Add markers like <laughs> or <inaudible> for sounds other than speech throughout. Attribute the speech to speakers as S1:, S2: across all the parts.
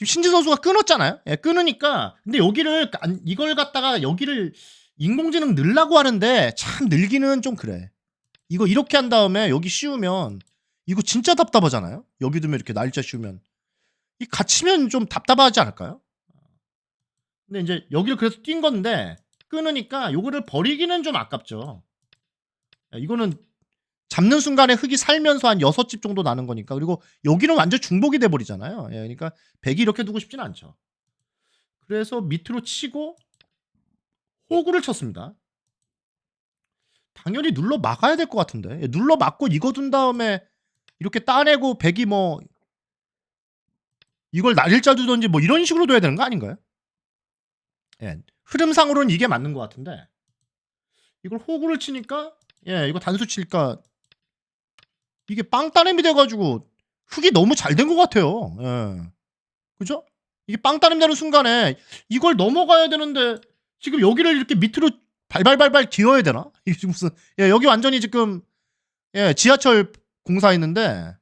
S1: 지금 신지 선수가 끊었잖아요. 예, 끊으니까 근데 여기를 안- 이걸 갖다가 여기를 인공지능 늘라고 하는데 참 늘기는 좀 그래. 이거 이렇게 한 다음에 여기 씌우면 이거 진짜 답답하잖아요. 여기 두면 이렇게 날짜 씌우면 이 갇히면 좀 답답하지 않을까요? 근데 이제 여기를 그래서 뛴 건데 끊으니까 요거를 버리기는 좀 아깝죠. 예, 이거는 잡는 순간에 흙이 살면서 한 여섯 집 정도 나는 거니까 그리고 여기는 완전 중복이 돼 버리잖아요. 예, 그러니까 100이 이렇게 두고 싶지는 않죠. 그래서 밑으로 치고 호구를 쳤습니다. 당연히 눌러 막아야 될 것 같은데 예, 눌러 막고 이거 둔 다음에 이렇게 따내고 100이 뭐 이걸 날일자 두든지 뭐 이런 식으로 둬야 되는 거 아닌가요? 예, 흐름상으로는 이게 맞는 것 같은데 이걸 호구를 치니까 예 이거 단수 칠까 이게 빵 따냄이 돼가지고 흙이 너무 잘 된 것 같아요. 예. 그죠? 이게 빵 따냄 되는 순간에 이걸 넘어가야 되는데 지금 여기를 이렇게 밑으로 발발발발 기어야 되나? <laughs> 이게 지금 무슨 예, 여기 완전히 지금 예, 지하철 공사했는데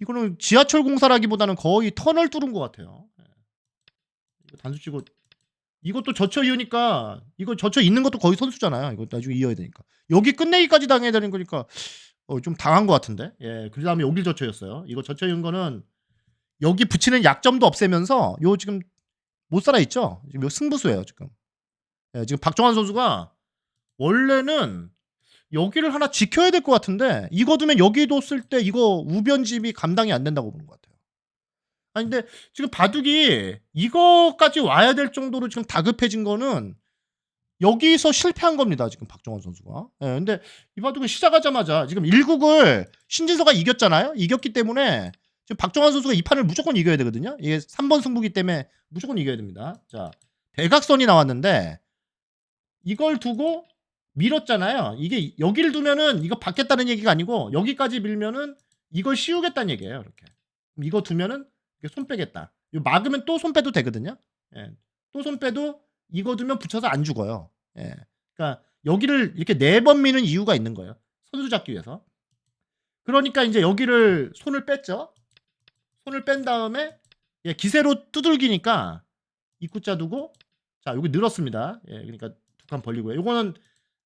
S1: 이거는 지하철 공사라기보다는 거의 터널 뚫은 것 같아요. 예. 단수 치고 이것도 젖혀 이으니까 이거 젖혀 있는 것도 거의 선수잖아요. 이거 나중에 이어야 되니까 여기 끝내기까지 당해야 되는 거니까 어, 좀 당한 것 같은데. 예, 그 다음에 여길 젖혀였어요. 이거 이은 거는 여기 붙이는 약점도 없애면서 요 지금 못 살아 있죠. 지금 요 승부수예요 지금. 예, 지금 박정환 선수가 원래는 여기를 하나 지켜야 될 것 같은데 이거 두면 여기 뒀을 때 이거 우변집이 감당이 안 된다고 보는 것 같아요. 아니 근데 지금 바둑이 이거까지 와야 될 정도로 지금 다급해진 거는 여기서 실패한 겁니다. 지금 박정환 선수가. 예, 근데 이 바둑은 시작하자마자 지금 1국을 신진서가 이겼잖아요. 이겼기 때문에 지금 박정환 선수가 이 판을 무조건 이겨야 되거든요. 이게 3번 승부기 때문에 무조건 이겨야 됩니다. 자, 대각선이 나왔는데 이걸 두고 밀었잖아요. 이게 여기를 두면은 이거 받겠다는 얘기가 아니고 여기까지 밀면은 이걸 씌우겠다는 얘기예요. 이렇게. 이거 두면은 손 빼겠다. 이거 막으면 또 손 빼도 되거든요. 예. 또 손 빼도 이거 두면 붙여서 안 죽어요. 예. 그러니까 여기를 이렇게 네 번 미는 이유가 있는 거예요. 선수 잡기 위해서. 그러니까 이제 여기를 손을 뺐죠. 손을 뺀 다음에 예, 기세로 두들기니까 입구자 두고 자 여기 늘었습니다. 예, 그러니까 두 칸 벌리고요. 이거는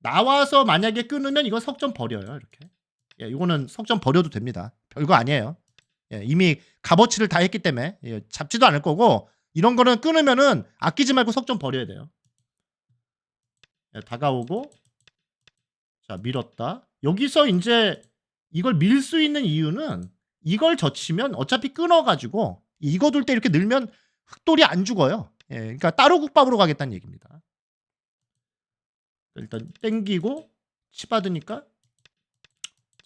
S1: 나와서 만약에 끊으면 이건 석점 버려요. 이렇게. 예, 이거는 석점 버려도 됩니다. 별거 아니에요. 예, 이미 값어치를 다 했기 때문에 예, 잡지도 않을 거고 이런 거는 끊으면은 아끼지 말고 석점 버려야 돼요. 예, 다가오고 자 밀었다. 여기서 이제 이걸 밀 수 있는 이유는 이걸 젖히면 어차피 끊어가지고 이거 둘 때 이렇게 늘면 흑돌이 안 죽어요. 예, 그러니까 따로 국밥으로 가겠다는 얘기입니다. 일단 땡기고 치받으니까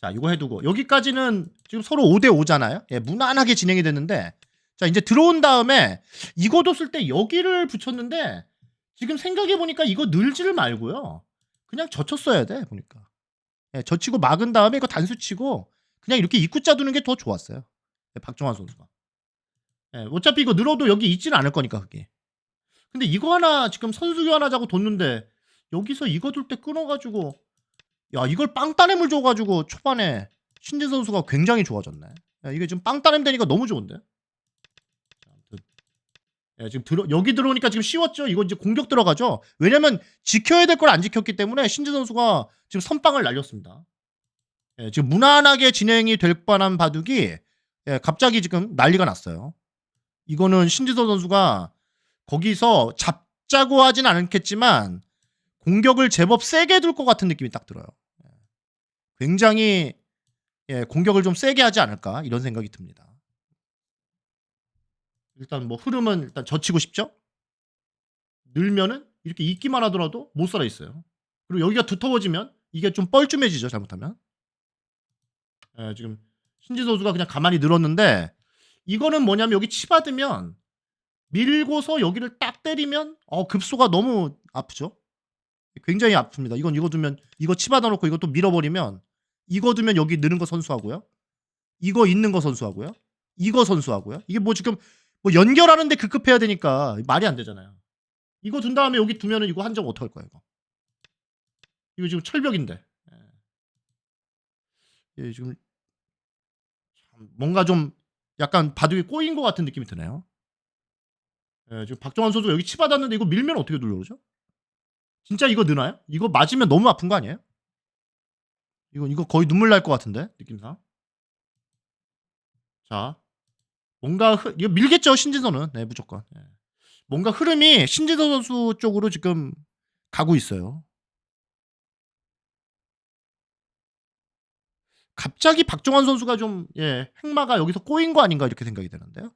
S1: 자 이거 해두고 여기까지는 지금 서로 5대 5잖아요. 예, 무난하게 진행이 됐는데 자 이제 들어온 다음에 이거 뒀을 때 여기를 붙였는데 지금 생각해 보니까 이거 늘지를 말고요. 그냥 젖혔어야 돼 보니까. 예, 젖히고 막은 다음에 이거 단수 치고 그냥 이렇게 입구자 두는 게 더 좋았어요. 예, 박정환 선수가. 예, 어차피 이거 늘어도 여기 있지는 않을 거니까 그게. 근데 이거 하나 지금 선수 교환하자고 뒀는데 여기서 이거 둘 때 끊어가지고 야 이걸 빵 따냄을 줘가지고 초반에 신진 선수가 굉장히 좋아졌네. 야, 이게 지금 빵 따냄 되니까 너무 좋은데. 예, 지금 들어 여기 들어오니까 지금 쉬웠죠. 이거 이제 공격 들어가죠. 왜냐면 지켜야 될 걸 안 지켰기 때문에 신진 선수가 지금 선빵을 날렸습니다. 예, 지금 무난하게 진행이 될 뻔한 바둑이 예, 갑자기 지금 난리가 났어요. 이거는 신지선 선수가 거기서 잡자고 하진 않겠지만 공격을 제법 세게 둘 것 같은 느낌이 딱 들어요. 예. 굉장히 예, 공격을 좀 세게 하지 않을까 이런 생각이 듭니다. 일단 뭐 흐름은 일단 젖히고 싶죠. 늘면은 이렇게 있기만 하더라도 못 살아 있어요. 그리고 여기가 두터워지면 이게 좀 뻘쭘해지죠 잘못하면. 예, 지금 신지 선수가 그냥 가만히 늘었는데 이거는 뭐냐면 여기 치받으면 밀고서 여기를 딱 때리면 어 급소가 너무 아프죠. 굉장히 아픕니다. 이건 이거 두면 이거 치받아 놓고 또 밀어버리면 이거 두면 여기 느는 거 선수하고요. 이거 있는 거 선수하고요. 이거 선수하고요. 이게 뭐 지금 뭐 연결하는데 급급해야 되니까 말이 안 되잖아요. 이거 둔 다음에 여기 두면은 이거 한점 어떡할 거야 이거. 이거 지금 철벽인데. 예. 예, 지금 참 뭔가 좀 약간 바둑이 꼬인 것 같은 느낌이 드네요. 예, 지금 박정환 선수 여기 치 받았는데 이거 밀면 어떻게 돌려 그러죠? 진짜 이거 느나요? 이거 맞으면 너무 아픈 거 아니에요? 이거 이거 거의 눈물 날 것 같은데 느낌상. 자, 뭔가 흐, 이거 밀겠죠 신진서는 네 무조건. 예. 뭔가 흐름이 신진서 선수 쪽으로 지금 가고 있어요. 갑자기 박정환 선수가 좀 예, 행마가 여기서 꼬인 거 아닌가 이렇게 생각이 되는데요.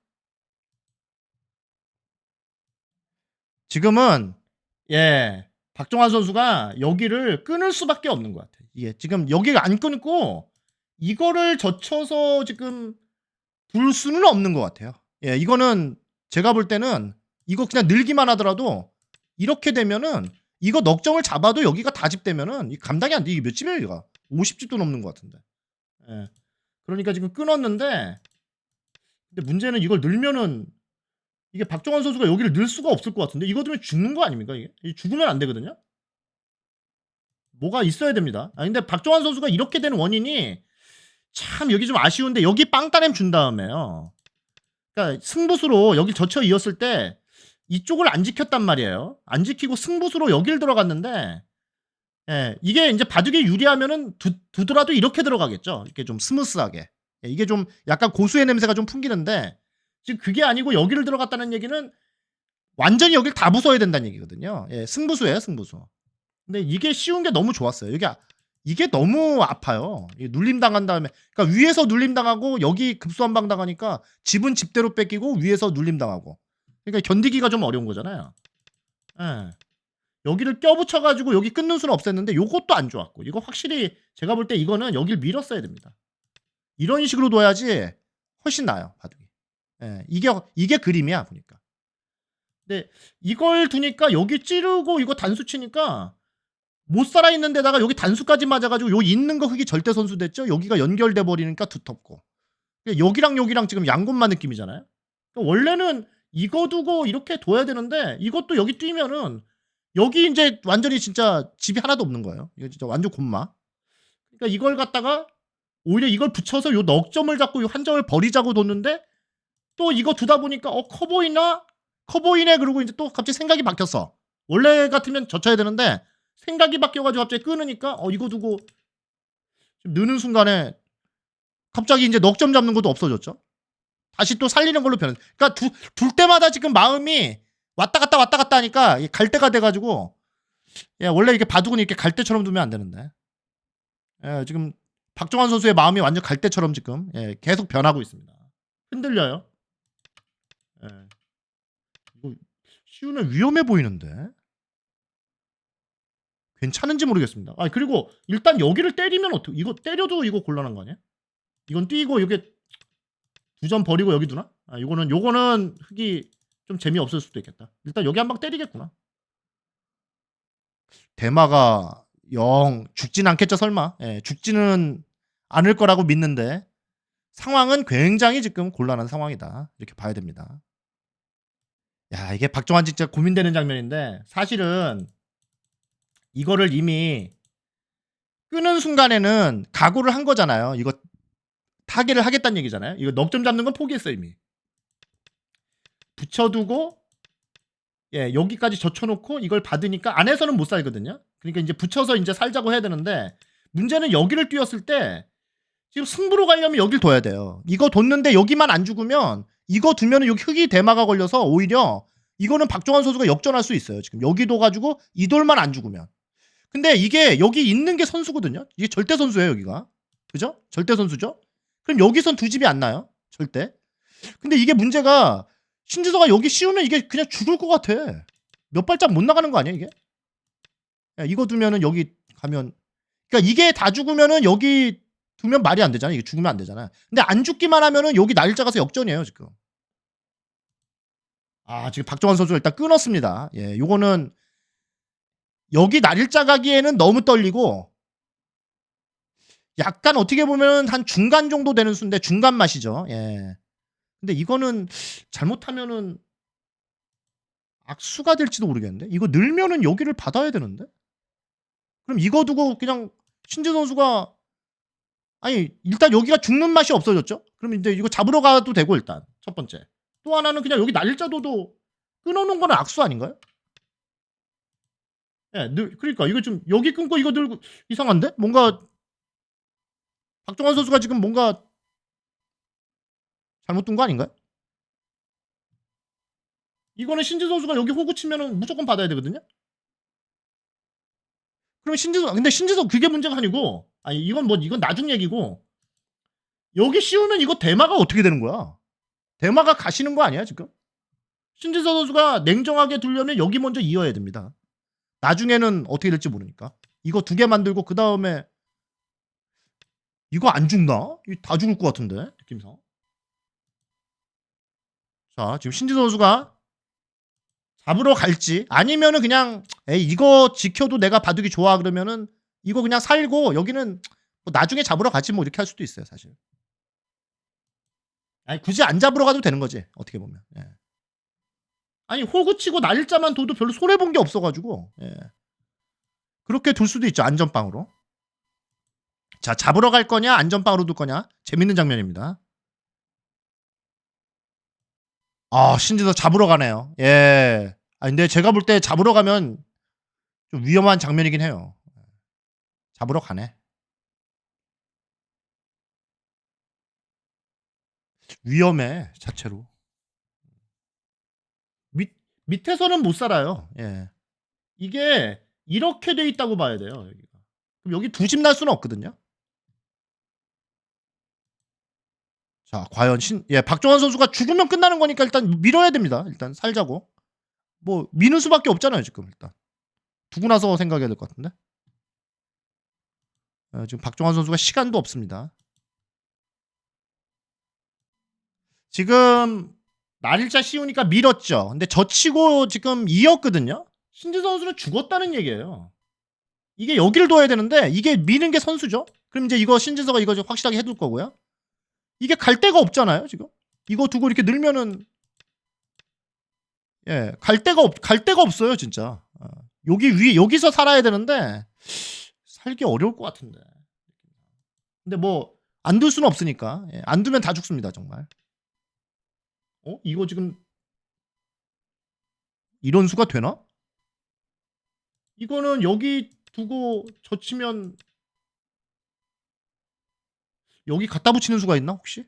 S1: 지금은 예 박정환 선수가 여기를 끊을 수밖에 없는 것 같아요. 이게 지금 여기가 안 끊고 이거를 젖혀서 지금 불 수는 없는 것 같아요. 예 이거는 제가 볼 때는 이거 그냥 늘기만 하더라도 이렇게 되면은 이거 넉 점을 잡아도 여기가 다 집되면은 이 감당이 안 돼. 이게 몇 집이에요, 이가? 50집도 넘는 것 같은데. 예. 그러니까 지금 끊었는데 근데 문제는 이걸 늘면은 이게 박정환 선수가 여기를 늘 수가 없을 것 같은데 이거 되면 죽는 거 아닙니까 이게? 이 죽으면 안 되거든요. 뭐가 있어야 됩니다. 아 근데 박정환 선수가 이렇게 되는 원인이 참 여기 좀 아쉬운데 여기 빵따냄 준 다음에요. 그러니까 승부수로 여기 젖혀 이었을 때 이쪽을 안 지켰단 말이에요. 안 지키고 승부수로 여길 들어갔는데 예, 이게 이제 바둑이 유리하면은 두, 두더라도 이렇게 들어가겠죠. 이렇게 좀 스무스하게. 예, 이게 좀 약간 고수의 냄새가 좀 풍기는데 지금 그게 아니고 여기를 들어갔다는 얘기는 완전히 여길 다 부숴야 된다는 얘기거든요. 예, 승부수예요, 승부수. 근데 이게 쉬운 게 너무 좋았어요. 이게 아- 이게 너무 아파요. 이게 눌림 당한 다음에 그러니까 위에서 눌림 당하고 여기 급수 한 방 당하니까 집은 집대로 뺏기고 위에서 눌림 당하고. 그러니까 견디기가 좀 어려운 거잖아요. 예. 여기를 껴붙여 가지고 여기 끊는 수는 없었는데 요것도 안 좋았고. 이거 확실히 제가 볼 때 이거는 여길 밀었어야 됩니다. 이런 식으로 둬야지 훨씬 나아요, 바둑이. 예. 이게 이게 그림이야, 보니까. 근데 이걸 두니까 여기 찌르고 이거 단수 치니까 못 살아 있는 데다가 여기 단수까지 맞아 가지고 요 있는 거 흙이 절대 선수 됐죠. 여기가 연결돼 버리니까 두텁고. 여기랑 여기랑 지금 양곳만 느낌이잖아요. 그러니까 원래는 이거 두고 이렇게 둬야 되는데 이것도 여기 뛰면은 여기 이제 완전히 진짜 집이 하나도 없는 거예요. 이거 진짜 완전 곤마. 그러니까 이걸 갖다가 오히려 이걸 붙여서 요 넉 점을 잡고 요 한 점을 버리자고 뒀는데 또 이거 두다 보니까 어 커 보이나? 커 보이네 그러고 이제 또 갑자기 생각이 바뀌었어. 원래 같으면 젖혀야 되는데 생각이 바뀌어가지고 갑자기 끊으니까 어 이거 두고 좀 느는 순간에 갑자기 이제 넉점 잡는 것도 없어졌죠. 다시 또 살리는 걸로 변했. 그러니까 두, 둘 때마다 지금 마음이 왔다 갔다 왔다 갔다 하니까 갈 때가 돼가지고 예, 원래 이렇게 바둑은 이렇게 갈 때처럼 두면 안 되는데 예, 지금 박정환 선수의 마음이 완전 갈 때처럼 지금 예, 계속 변하고 있습니다. 흔들려요. 예. 이거 시우는 위험해 보이는데 괜찮은지 모르겠습니다. 아 그리고 일단 여기를 때리면 어떻게 이거 때려도 이거 곤란한 거 아니야? 이건 뛰고 이게 두 점 버리고 여기 두나? 아 이거는 요거는 흙이 좀 재미없을 수도 있겠다. 일단 여기 한 방 때리겠구나. 대마가 영 죽진 않겠죠 설마. 예, 죽지는 않을 거라고 믿는데 상황은 굉장히 지금 곤란한 상황이다. 이렇게 봐야 됩니다. 야 이게 박정환 진짜 고민되는 장면인데 사실은 이거를 이미 끄는 순간에는 각오를 한 거잖아요. 이거 타개를 하겠다는 얘기잖아요. 이거 넉점 잡는 건 포기했어 이미. 붙여두고 예 여기까지 젖혀놓고 이걸 받으니까 안에서는 못 살거든요. 그러니까 이제 붙여서 이제 살자고 해야 되는데 문제는 여기를 뛰었을 때 지금 승부로 가려면 여길 둬야 돼요. 이거 뒀는데 여기만 안 죽으면 이거 두면은 여기 흙이 대마가 걸려서 오히려 이거는 박종환 선수가 역전할 수 있어요. 지금 여기 둬가지고 이 돌만 안 죽으면. 근데 이게 여기 있는 게 선수거든요. 이게 절대 선수예요 여기가. 그죠? 절대 선수죠. 그럼 여기선 두 집이 안 나요. 절대. 근데 이게 문제가 신지서가 여기 씌우면 이게 그냥 죽을 것 같아. 몇 발짝 못 나가는 거 아니야 이게? 야, 이거 두면은 여기 가면 그러니까 이게 다 죽으면은 여기 두면 말이 안 되잖아. 이게 죽으면 안 되잖아. 근데 안 죽기만 하면은 여기 날짜 가서 역전이에요 지금. 아 지금 박정환 선수가 일단 끊었습니다. 예, 요거는 여기 날일자 가기에는 너무 떨리고 약간 어떻게 보면 한 중간 정도 되는 수인데 중간 맛이죠. 예. 근데 이거는 잘못하면은 악수가 될지도 모르겠는데 이거 늘면은 여기를 받아야 되는데 그럼 이거 두고 그냥 신재 선수가 아니 일단 여기가 죽는 맛이 없어졌죠. 그럼 이제 이거 잡으러 가도 되고 일단 첫 번째 또 하나는 그냥 여기 날짜도도 끊어놓은 거는 악수 아닌가요? 예, 늘, 그러니까 이거 좀 여기 끊고 이거 들고 이상한데? 뭔가 박종환 선수가 지금 뭔가 잘못 둔 거 아닌가요? 이거는 신지 선수가 여기 호구 치면은 무조건 받아야 되거든요. 그럼 신지 선 근데 신지 선 그게 문제가 아니고 아니 이건 뭐 이건 나중 얘기고 여기 씌우면 이거 대마가 어떻게 되는 거야? 대마가 가시는 거 아니야 지금? 신지서 선수가 냉정하게 두려면 여기 먼저 이어야 됩니다. 나중에는 어떻게 될지 모르니까. 이거 두 개 만들고 그 다음에 이거 안 죽나? 다 죽을 것 같은데 느낌상. 자 지금 신지 선수가 잡으러 갈지 아니면은 그냥 에이 이거 지켜도 내가 바둑이 좋아 그러면은 이거 그냥 살고 여기는 뭐 나중에 잡으러 가지 뭐 이렇게 할 수도 있어요 사실. 아니 굳이 안 잡으러 가도 되는 거지 어떻게 보면. 예. 아니 호구 치고 날짜만 둬도 별로 손해 본 게 없어가지고 예. 그렇게 둘 수도 있죠 안전빵으로. 자 잡으러 갈 거냐 안전빵으로 둘 거냐 재밌는 장면입니다. 아 신지도 잡으러 가네요. 예. 아 근데 제가 볼 때 잡으러 가면 좀 위험한 장면이긴 해요. 잡으러 가네. 위험해 자체로. 밑 밑에서는 못 살아요. 예. 이게 이렇게 돼 있다고 봐야 돼요. 여기가. 그럼 여기 두 집 날 수는 없거든요. 자, 과연 신, 예, 박종환 선수가 죽으면 끝나는 거니까 일단 밀어야 됩니다. 일단 살자고. 뭐 미는 수밖에 없잖아요 지금 일단. 두고 나서 생각해야 될 것 같은데. 어, 지금 박종환 선수가 시간도 없습니다. 지금 날일자 씌우니까 밀었죠. 근데 젖히고 지금 이었거든요. 신지 선수는 죽었다는 얘기예요. 이게 여기를 둬야 되는데 이게 미는 게 선수죠. 그럼 이제 이거 신지서가 이거 좀 확실하게 해둘 거고요. 이게 갈 데가 없잖아요 지금. 이거 두고 이렇게 늘면은 예, 갈 데가 없, 갈 데가 없어요 진짜. 어, 여기 위 여기서 살아야 되는데 살기 어려울 것 같은데. 근데 뭐 안 둘 수는 없으니까 예, 안 두면 다 죽습니다 정말. 어? 이거 지금 이런 수가 되나? 이거는 여기 두고 젖히면 여기 갖다 붙이는 수가 있나 혹시?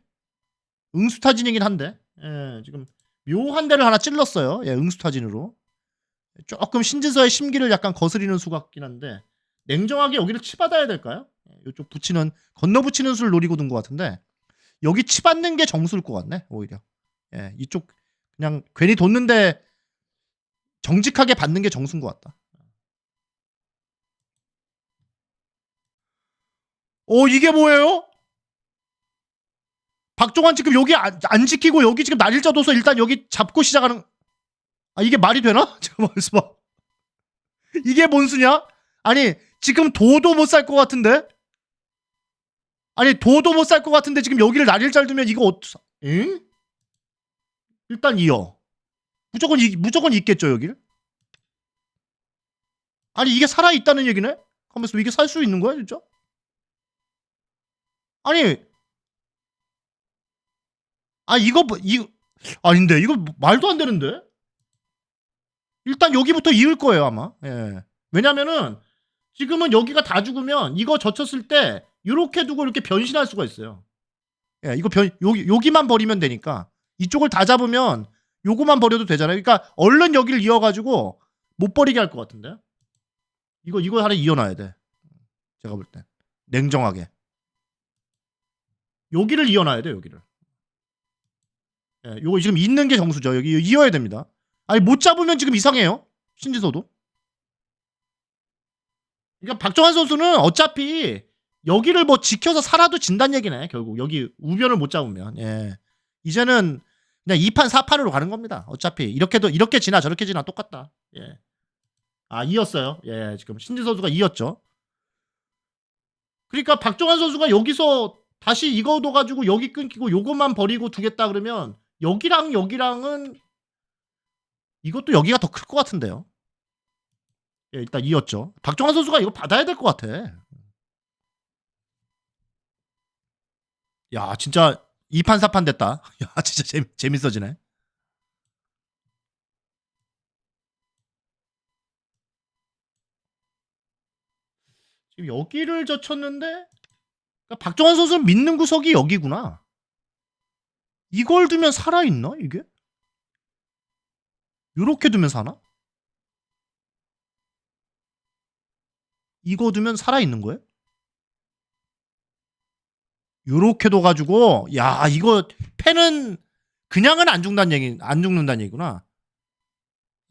S1: 응수타진이긴 한데 예, 지금 묘한 데를 하나 찔렀어요. 예, 응수타진으로 조금 신지서의 심기를 약간 거스리는 수 같긴 한데 냉정하게 여기를 치받아야 될까요? 예, 이쪽 붙이는 건너 붙이는 수를 노리고 둔 것 같은데 여기 치받는 게 정수일 것 같네 오히려. 예, 이쪽 그냥 괜히 뒀는데 정직하게 받는 게 정수인 것 같다. 어 이게 뭐예요? 박종환 지금 여기 안, 안 지키고 여기 지금 날일자 둬서 일단 여기 잡고 시작하는 아 이게 말이 되나? <laughs> 잠깐만 있어봐 이게 뭔 수냐? 아니 지금 도도 못 살 것 같은데? 아니 도도 못 살 것 같은데 지금 여기를 날일자 두면 이거 어떠 응? 일단 이어. 무조건 이, 무조건 있겠죠 여길. 아니 이게 살아 있다는 얘기네? 하면서 이게 살 수 있는 거야 진짜? 아니 아 이거 뭐- 이 아닌데 이거 말도 안 되는데? 일단 여기부터 이을 거예요 아마. 예. 왜냐면은 지금은 여기가 다 죽으면 이거 젖혔을 때 이렇게 두고 이렇게 변신할 수가 있어요. 예, 이거 변 여기 여기만 버리면 되니까 이쪽을 다 잡으면 요거만 버려도 되잖아요. 그러니까 얼른 여기를 이어가지고 못 버리게 할 것 같은데. 이거 이거 하나 이어놔야 돼. 제가 볼 때. 냉정하게. 여기를 이어놔야 돼 여기를. 예, 요거 지금 있는 게 정수죠. 여기 이어야 됩니다. 아니 못 잡으면 지금 이상해요. 신지서도. 그러니까 박정환 선수는 어차피 여기를 뭐 지켜서 살아도 진단 얘기네 결국 여기 우변을 못 잡으면 예 이제는 그냥 2판 4판으로 가는 겁니다. 어차피 이렇게도 이렇게 지나 저렇게 지나 똑같다. 예 아 이었어요? 예 지금 신지 선수가 이었죠. 그러니까 박정환 선수가 여기서 다시 이거 둬 가지고 여기 끊기고 요것만 버리고 두겠다 그러면 여기랑 여기랑은 이것도 여기가 더 클 것 같은데요. 예 일단 이었죠. 박정환 선수가 이거 받아야 될 것 같아. 야 진짜 2판 4판 됐다. <laughs> 야 진짜 재, 재밌어지네. 지금 여기를 젖혔는데 그러니까 박종환 선수를 믿는 구석이 여기구나. 이걸 두면 살아있나 이게? 요렇게 두면 사나? 이거 두면 살아있는 거예요? 요렇게 둬가지고 야 이거 팬은 그냥은 안 죽는다는 얘기 안 죽는다는 얘기구나.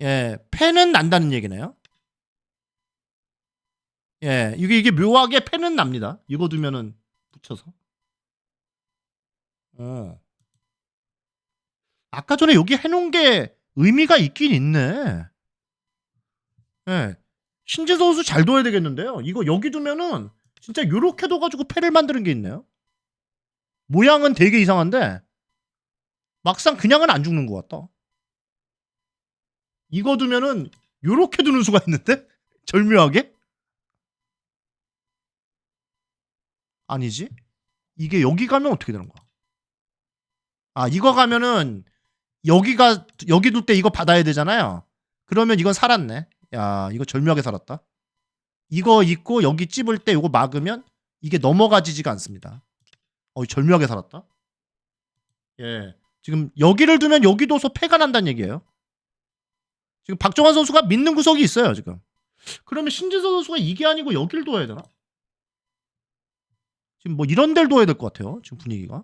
S1: 예, 팬은 난다는 얘기네요. 예, 이게 이게 묘하게 팬은 납니다. 이거 두면은 붙여서. 어. 아까 전에 여기 해놓은 게 의미가 있긴 있네. 예. 신재 선수 잘 둬야 되겠는데요. 이거 여기 두면은 진짜 요렇게 둬가지고 패를 만드는 게 있네요. 모양은 되게 이상한데 막상 그냥은 안 죽는 것 같다. 이거 두면은 요렇게 두는 수가 있는데 <laughs> 절묘하게 아니지? 이게 여기 가면 어떻게 되는 거야? 아 이거 가면은 여기가 여기 둘 때 이거 받아야 되잖아요. 그러면 이건 살았네. 야 이거 절묘하게 살았다. 이거 있고 여기 찝을 때 이거 막으면 이게 넘어가지지가 않습니다. 어 절묘하게 살았다. 예 지금 여기를 두면 여기 둬서 패가 난다는 얘기예요. 지금 박정환 선수가 믿는 구석이 있어요 지금. 그러면 신지서 선수가 이게 아니고 여기를 둬야 되나? 지금 뭐 이런 데를 둬야 될 것 같아요. 지금 분위기가.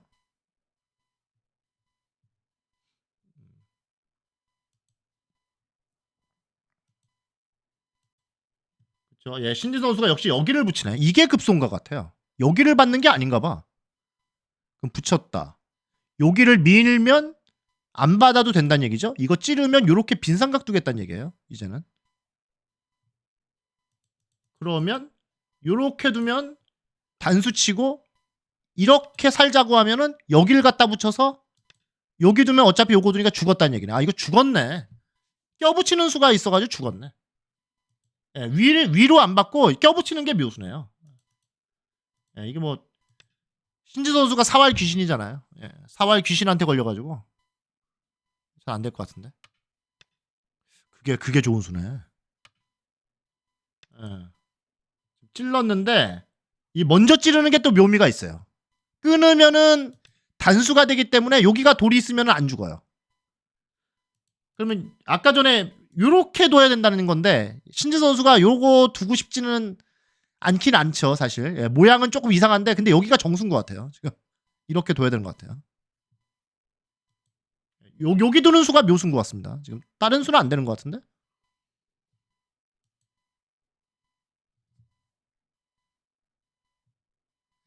S1: 그렇죠. 예, 신지 선수가 역시 여기를 붙이네. 이게 급소인가 같아요. 여기를 받는 게 아닌가 봐. 그럼 붙였다. 여기를 밀면 안 받아도 된다는 얘기죠. 이거 찌르면 이렇게 빈 삼각 두겠다는 얘기예요. 이제는. 그러면 이렇게 두면 단수 치고 이렇게 살자고 하면은 여기를 갖다 붙여서 여기 두면 어차피 요거 두니까 죽었다는 얘기네. 아 이거 죽었네. 껴붙이는 수가 있어가지고 죽었네. 예, 위, 위로 안 받고 껴붙이는 게 묘수네요. 예, 이게 뭐 신지 선수가 사활 귀신이잖아요. 예, 사활 귀신한테 걸려가지고 잘 안 될 것 같은데. 그게 그게 좋은 수네. 예. 찔렀는데 이 먼저 찌르는 게 또 묘미가 있어요. 끊으면은 단수가 되기 때문에 여기가 돌이 있으면 안 죽어요. 그러면 아까 전에 요렇게 둬야 된다는 건데 신지 선수가 요거 두고 싶지는 않긴 않죠 사실 예, 모양은 조금 이상한데 근데 여기가 정수인 것 같아요 지금 이렇게 둬야 되는 것 같아요 요, 여기 두는 수가 묘수인 것 같습니다 지금 다른 수는 안 되는 것 같은데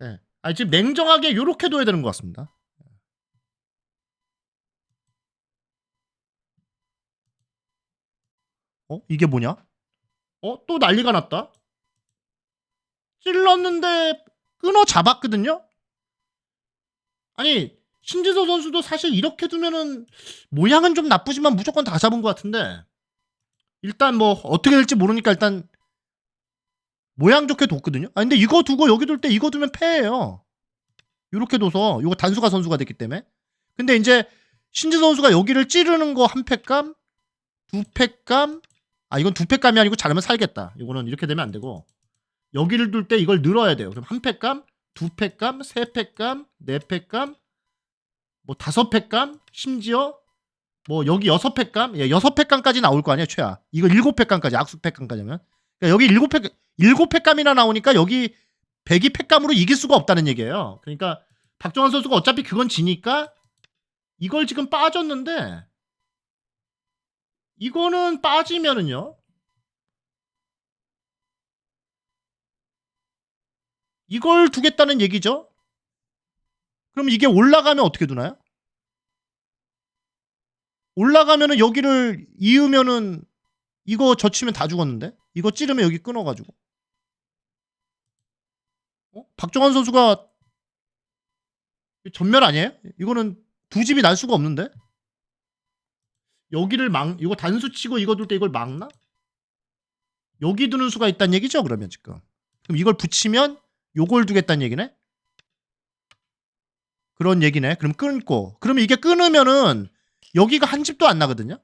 S1: 예. 아니 지금 냉정하게 요렇게 둬야 되는 것 같습니다 어? 이게 뭐냐? 어? 또 난리가 났다. 찔렀는데 끊어 잡았거든요? 아니, 신지서 선수도 사실 이렇게 두면은 모양은 좀 나쁘지만 무조건 다 잡은 것 같은데 일단 뭐 어떻게 될지 모르니까 일단 모양 좋게 뒀거든요. 아 근데 이거 두고 여기 둘 때 이거 두면 패예요. 이렇게 둬서 이거 단수가 선수가 됐기 때문에. 근데 이제 신지 선수가 여기를 찌르는 거 한 팩감, 두 팩감, 아 이건 두 팩감이 아니고 잘하면 살겠다. 이거는 이렇게 되면 안 되고 여기를 둘 때 이걸 늘어야 돼요. 그럼 한 팩감, 두 팩감, 세 팩감, 네 팩감, 뭐 다섯 팩감, 심지어 뭐 여기 여섯 팩감, 예, 여섯 팩감까지 나올 거 아니야 최하. 이거 일곱 팩감까지 악수 팩감까지 하면 그러니까 여기 일곱 팩 일곱 팩감이나 나오니까 여기 백이 팩감으로 이길 수가 없다는 얘기예요. 그러니까 박정환 선수가 어차피 그건 지니까 이걸 지금 빠졌는데 이거는 빠지면은요. 이걸 두겠다는 얘기죠. 그럼 이게 올라가면 어떻게 두나요? 올라가면은 여기를 이으면은 이거 젖히면 다 죽었는데 이거 찌르면 여기 끊어가지고 어? 박정환 선수가 전멸 아니에요? 이거는 두 집이 날 수가 없는데 여기를 막 이거 단수 치고 이거 둘 때 이걸 막나? 여기 두는 수가 있다는 얘기죠 그러면 지금 그럼 이걸 붙이면 요걸 두겠다는 얘기네 그런 얘기네 그럼 끊고 그러면 이게 끊으면은 여기가 한 집도 안 나거든요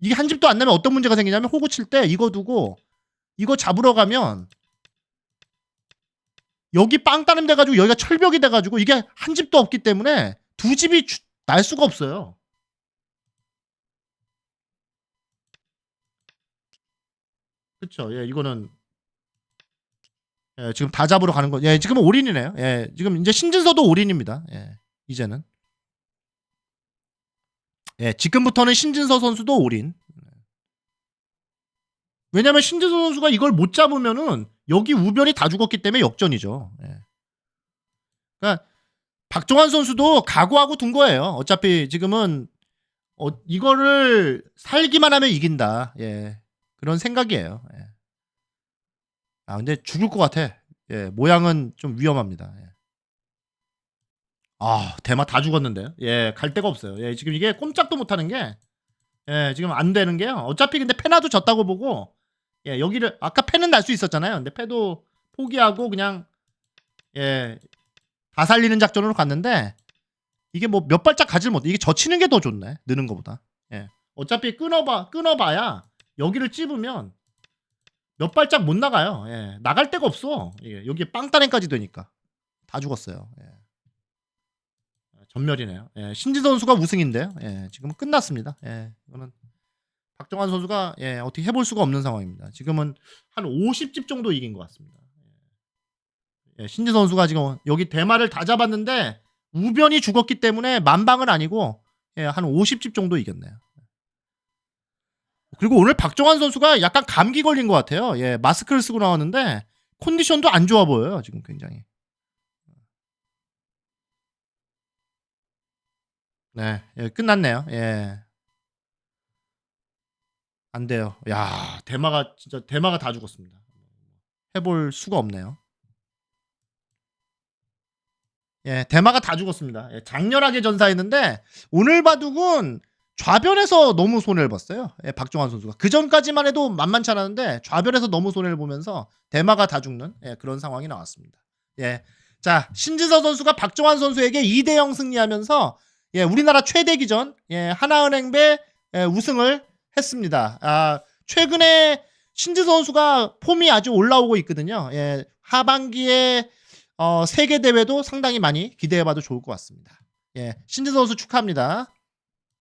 S1: 이게 한 집도 안 나면 어떤 문제가 생기냐면 호구 칠 때 이거 두고 이거 잡으러 가면 여기 빵 따름 돼가지고 여기가 철벽이 돼가지고 이게 한 집도 없기 때문에 두 집이 주- 날 수가 없어요. 그렇죠. 예, 이거는 예, 지금 다 잡으러 가는 거. 예, 지금은 올인이네요. 예, 지금 이제 신진서도 올인입니다. 예, 이제는. 예, 지금부터는 신진서 선수도 올인. 왜냐면 신진서 선수가 이걸 못 잡으면은 여기 우변이 다 죽었기 때문에 역전이죠. 예. 그러니까 박종환 선수도 각오하고 둔 거예요. 어차피 지금은 어, 이거를 살기만 하면 이긴다. 예. 그런 생각이에요. 예. 아 근데 죽을 것 같아. 예, 모양은 좀 위험합니다. 예. 아 대마 다 죽었는데요. 예, 갈 데가 없어요. 예, 지금 이게 꼼짝도 못하는 게, 예, 지금 안 되는 게요. 어차피 근데 페나도 졌다고 보고, 예, 여기를 아까 패는 날 수 있었잖아요. 근데 패도 포기하고 그냥, 예, 다 살리는 작전으로 갔는데 이게 뭐 몇 발짝 가질 못해. 이게 젖히는 게 더 좋네. 느는 것보다. 예, 어차피 끊어봐, 끊어봐야 여기를 찝으면 몇 발짝 못 나가요. 예. 나갈 데가 없어. 예. 여기 빵따랭까지 되니까 다 죽었어요. 예. 전멸이네요. 예. 신지 선수가 우승인데요. 예. 지금은 끝났습니다. 예. 이거는 박정환 선수가 예. 어떻게 해볼 수가 없는 상황입니다. 지금은 한 50집 정도 이긴 것 같습니다. 예. 신지 선수가 지금 여기 대마를 다 잡았는데 우변이 죽었기 때문에 만방은 아니고 예. 한 50집 정도 이겼네요. 그리고 오늘 박정환 선수가 약간 감기 걸린 것 같아요. 예, 마스크를 쓰고 나왔는데 컨디션도 안 좋아 보여요. 지금 굉장히. 네, 예, 끝났네요. 예, 안 돼요. 야, 대마가 진짜 대마가 다 죽었습니다. 해볼 수가 없네요. 예, 대마가 다 죽었습니다. 예, 장렬하게 전사했는데 오늘 바둑은 좌변에서 너무 손해를 봤어요. 예, 박종환 선수가 그 전까지만 해도 만만치 않았는데 좌변에서 너무 손해를 보면서 대마가 다 죽는 예, 그런 상황이 나왔습니다. 예, 자 신지서 선수가 박종환 선수에게 2대 0 승리하면서 예, 우리나라 최대 기전 예, 하나은행배 예, 우승을 했습니다. 아, 최근에 신지서 선수가 폼이 아주 올라오고 있거든요. 예, 하반기에 어, 세계 대회도 상당히 많이 기대해봐도 좋을 것 같습니다. 예, 신지서 선수 축하합니다.